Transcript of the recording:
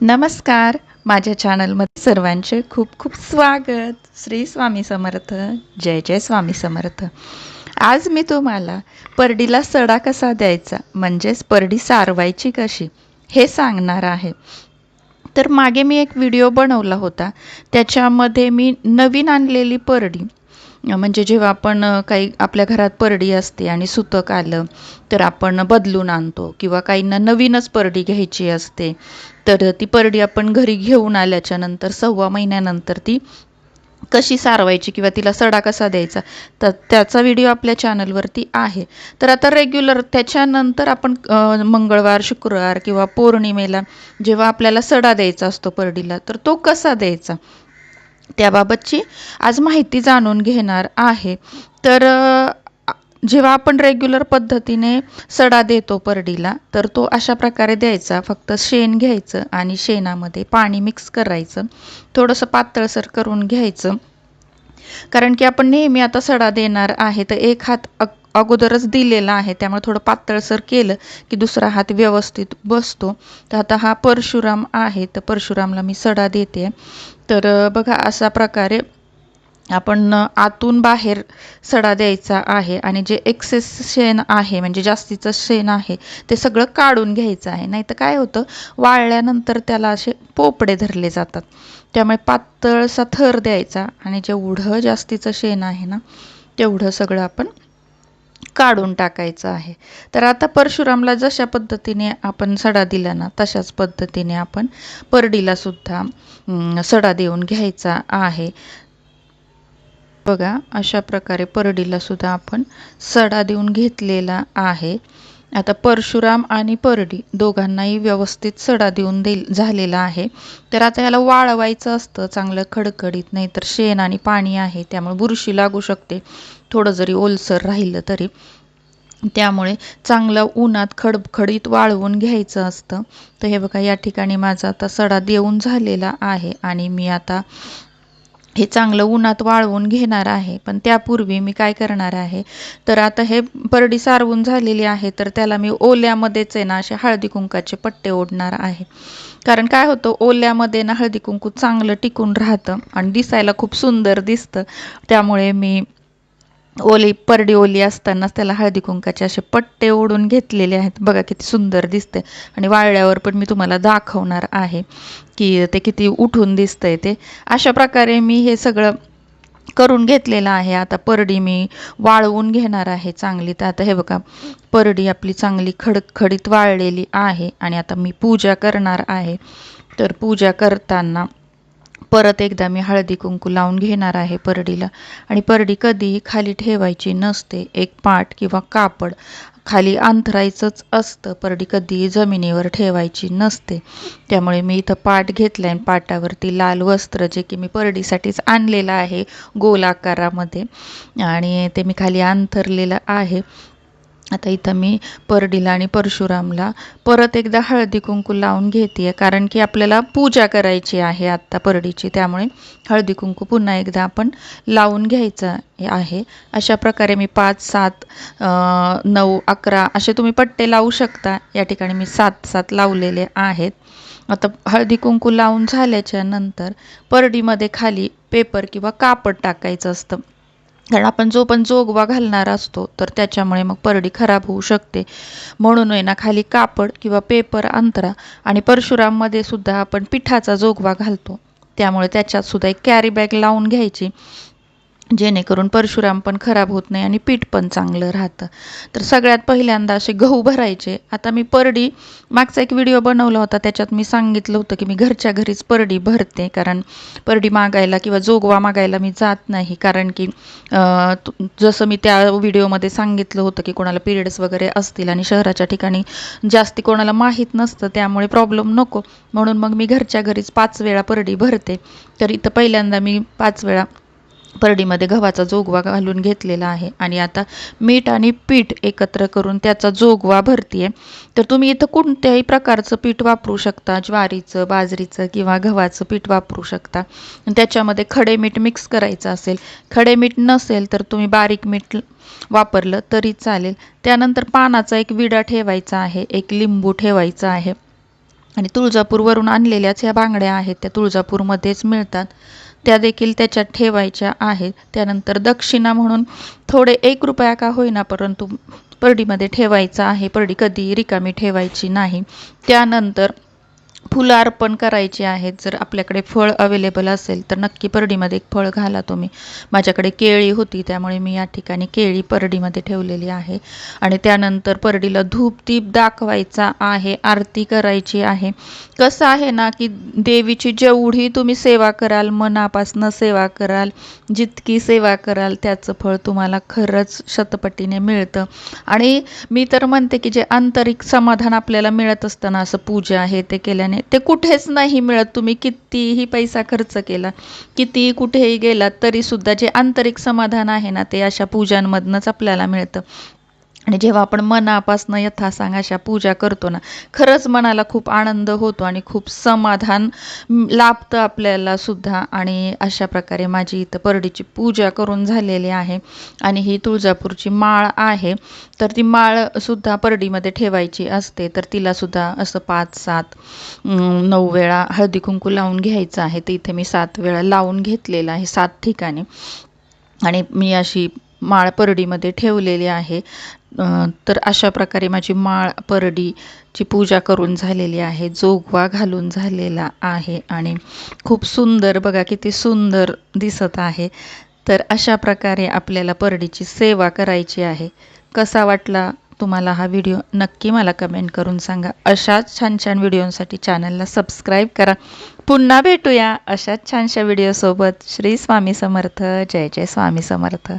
नमस्कार. माझ्या चॅनलमध्ये सर्वांचे खूप खूप स्वागत. श्री स्वामी समर्थ. जय जय स्वामी समर्थ. आज मी तुम्हाला परडीला सडा कसा द्यायचा म्हणजेच परडी सारवायची कशी हे सांगणार आहे. तर मागे मी एक व्हिडिओ बनवला होता. त्याच्यामध्ये मी नवीन आणलेली परडी म्हणजे जेव्हा आपण काही आपल्या घरात परडी असते आणि सुतक आलं तर आपण बदलून आणतो किंवा काहींना नवीनच परडी घ्यायची असते तर ती परडी आपण घरी घेऊन आल्याच्यानंतर सव्वा महिन्यानंतर ती कशी सारवायची किंवा तिला सडा कसा द्यायचा तर त्याचा व्हिडिओ आपल्या चॅनलवरती आहे. तर आता रेग्युलर त्याच्यानंतर आपण मंगळवार शुक्रवार किंवा पौर्णिमेला जेव्हा आपल्याला सडा द्यायचा असतो परडीला तर तो कसा द्यायचा? त्याबाबतची आज माहिती जाणून घेणार आहे. तर जेव्हा आपण रेग्युलर पद्धतीने सडा देतो परडीला तर तो अशा प्रकारे द्यायचा. फक्त शेण घ्यायचं आणि शेणामध्ये पाणी मिक्स करायचं. थोडंसं पातळसर करून घ्यायचं. कारण की आपण नेहमी आता सडा देणार आहे तर एक हात अग- अगोदरच दिलेला आहे. त्यामुळे थोडं पातळसर केलं की दुसरा हात व्यवस्थित बसतो. तर आता हा परशुराम आहे तर परशुरामला मी सडा देते. तर बघा अशा प्रकारे आपण आतून बाहेर सडा द्यायचा आहे आणि जे एक्सेस शेण आहे म्हणजे जास्तीचं शेण आहे ते सगळं काढून घ्यायचं आहे. नाही तर काय होतं वाळल्यानंतर त्याला असे पोपडे धरले जातात. त्यामुळे पातळसा थर द्यायचा आणि जेवढं जास्तीचं शेण आहे ना तेवढं सगळं आपण काढून टाकायचं आहे. तर आता परशुरामला जशा पद्धतीने आपण सडा दिला ना तशाच पद्धतीने आपण परडीला सुद्धा सडा देऊन घ्यायचा आहे. बघा अशा प्रकारे परडीला सुद्धा आपण सडा देऊन घेतलेला आहे. आता परशुराम आणि परडी दोघांनाही व्यवस्थित सडा देऊन दे झालेला आहे. तर आता याला वाळवायचं असतं चांगलं खडखडीत नाही तर शेण आणि पाणी आहे त्यामुळे बुरशी लागू शकते. थोडं जरी ओलसर राहिलं तरी. त्यामुळे चांगलं उन्हात खडखडीत वाळवून घ्यायचं असतं. तर हे बघा या ठिकाणी माझा आता सडा देऊन झालेला आहे आणि मी आता हे चांगलं उन्हात वाळवून घेणार आहे. पण त्यापूर्वी मी काय करणार आहे? तर आता हे परडी सारवून झालेली आहे तर त्याला मी ओल्यामध्येच आहे ना असे हळदी कुंकाचे पट्टे ओढणार आहे. कारण काय होतं ओल्यामध्ये ना हळदी कुंकू चांगलं टिकून राहतं आणि दिसायला खूप सुंदर दिसतं. त्यामुळे मी ओली परडी ओली असतानाच त्याला हळदी कुंकाचे असे पट्टे ओढून घेतलेले आहेत. बघा किती सुंदर दिसते आणि वाळल्यावर पण मी तुम्हाला दाखवणार आहे की ते किती उठून दिसतंय ते. अशा प्रकारे मी हे सगळं करून घेतलेलं आहे. आता परडी मी वाळवून घेणार आहे चांगली. तर आता हे बघा परडी आपली चांगली खडखडीत वाळलेली आहे. आणि आता मी पूजा करणार आहे. तर पूजा करताना परत एकदा मी हळदी कुंकू लावून घेणार आहे परडीला. आणि परडी कधीही खाली ठेवायची नसते. एक पाट किंवा कापड खाली अंथरायचंच असतं. परडी कधीही जमिनीवर ठेवायची नसते. त्यामुळे मी इथं पाट घेतलं आहे पाटावरती लाल वस्त्र जे की मी परडीसाठीच आणलेलं आहे गोल आकारामध्ये आणि ते मी खाली अंथरलेलं आहे. आता इथं मी परडीला आणि परशुरामला परत एकदा हळदी कुंकू लावून घेते कारण की आपल्याला पूजा करायची आहे आत्ता परडीची त्यामुळे हळदी कुंकू पुन्हा एकदा आपण लावून घ्यायचं आहे. अशा प्रकारे मी पाच सात नऊ अकरा असे तुम्ही पट्टे लावू शकता. या ठिकाणी मी सात सात लावलेले आहेत. आता हळदी कुंकू लावून झाल्याच्यानंतर परडीमध्ये खाली पेपर किंवा कापड टाकायचं असतं. कारण आपण जो पण जोगवा घालणार असतो तर त्याच्यामुळे मग परडी खराब होऊ शकते. म्हणून आहे ना खाली कापड किंवा पेपर अंतरा आणि परशुराममध्ये सुद्धा आपण पिठाचा जोगवा घालतो त्यामुळे त्याच्यात सुद्धा एक कॅरी बॅग लावून घ्यायची. जेणेकरून परशुराम पण खराब होत नाही आणि पीठ पण चांगलं राहतं. तर सगळ्यात पहिल्यांदा असे गहू भरायचे. आता मी परडी मागचा एक व्हिडिओ बनवला होता त्याच्यात मी सांगितलं होतं की मी घरच्या घरीच परडी भरते कारण परडी मागायला किंवा जोगवा मागायला मी जात नाही. कारण की जसं मी त्या व्हिडिओमध्ये सांगितलं होतं की कोणाला पिरियड्स वगैरे असतील आणि शहराच्या ठिकाणी जास्ती कोणाला माहीत नसतं त्यामुळे प्रॉब्लेम नको. म्हणून मग मी घरच्या घरीच पाच वेळा परडी भरते. तर इथं पहिल्यांदा मी पाच वेळा परडीमध्ये गव्हाचा जोगवा घालून घेतलेला आहे. आणि आता मीठ आणि पीठ एकत्र करून त्याचा जोगवा भरतीये. तर तुम्ही इथं कोणत्याही प्रकारचं पीठ वापरू शकता. ज्वारीचं बाजरीचं किंवा गव्हाचं पीठ वापरू शकता. त्याच्यामध्ये खडे मीठ मिक्स करायचं असेल खडे मीठ नसेल तर तुम्ही बारीक मीठ वापरलं तरी चालेल. त्यानंतर पानाचा एक विडा ठेवायचा आहे एक लिंबू ठेवायचा आहे. आणि तुळजापूरवरून आणलेल्याच ह्या बांगड्या आहेत त्या तुळजापूरमध्येच मिळतात. त्या देखील त्याच्यात ठेवायच्या आहेत. त्यानंतर दक्षिणा म्हणून थोडे एक रुपया का होईना परंतु परडीमध्ये ठेवायचा आहे. परडी कधी रिकामी ठेवायची नाही. त्यानंतर फुलं अर्पण करायची आहेत. जर आपल्याकडे फळ अवेलेबल असेल तर नक्की परडीमध्ये एक फळ घाला तुम्ही. माझ्याकडे केळी होती त्यामुळे मी या ठिकाणी केळी परडीमध्ये ठेवलेली आहे. आणि त्यानंतर परडीला धूप दीप दाखवायचा आहे आरती करायची आहे. कसं आहे ना की देवीची जेवढी तुम्ही सेवा कराल मनापासनं सेवा कराल जितकी सेवा कराल त्याचं फळ तुम्हाला खरंच शतपटीने मिळतं. आणि मी तर म्हणते की जे आंतरिक समाधान आपल्याला मिळत असताना असं पूजा आहे ते केल्याने ते कुठेच नाही मिळत तुम्ही कितीही पैसा खर्च केला कितीही कुठेही गेलात तरीसुद्धा जे आंतरिक समाधान आहे ना ते अशा पूजांमधनंच आपल्याला मिळतं. आणि जेव्हा आपण मनापासनं यथासांग अशा पूजा करतो ना खरंच मनाला खूप आनंद होतो आणि खूप समाधान लाभतं आपल्याला सुद्धा. आणि अशा प्रकारे माझी इथं परडीची पूजा करून झालेली आहे. आणि ही तुळजापूरची माळ आहे. तर ती माळ सुद्धा परडीमध्ये ठेवायची असते. तर तिला सुद्धा असं पाच सात नऊ वेळा हळदी कुंकू लावून घ्यायचं आहे. ते इथे मी सात वेळा लावून घेतलेलं आहे सात ठिकाणी. आणि मी अशी माळ परडीमध्ये ठेवलेली आहे. तर अशा प्रकारे माझी माळ परडीची पूजा करून झालेली आहे जोगवा घालून झालेला आहे आणि खूप सुंदर बघा किती सुंदर दिसत आहे. तर अशा प्रकारे आपल्याला परडीची सेवा करायची आहे. कसा वाटला तुम्हाला हा व्हिडिओ? नक्की मला कमेंट करून सांगा. अशाच छान छान व्हिडिओसाठी चॅनलला सबस्क्राईब करा. पुन्हा भेटूया अशाच छानशा व्हिडिओसोबत. श्री स्वामी समर्थ. जय जय स्वामी समर्थ.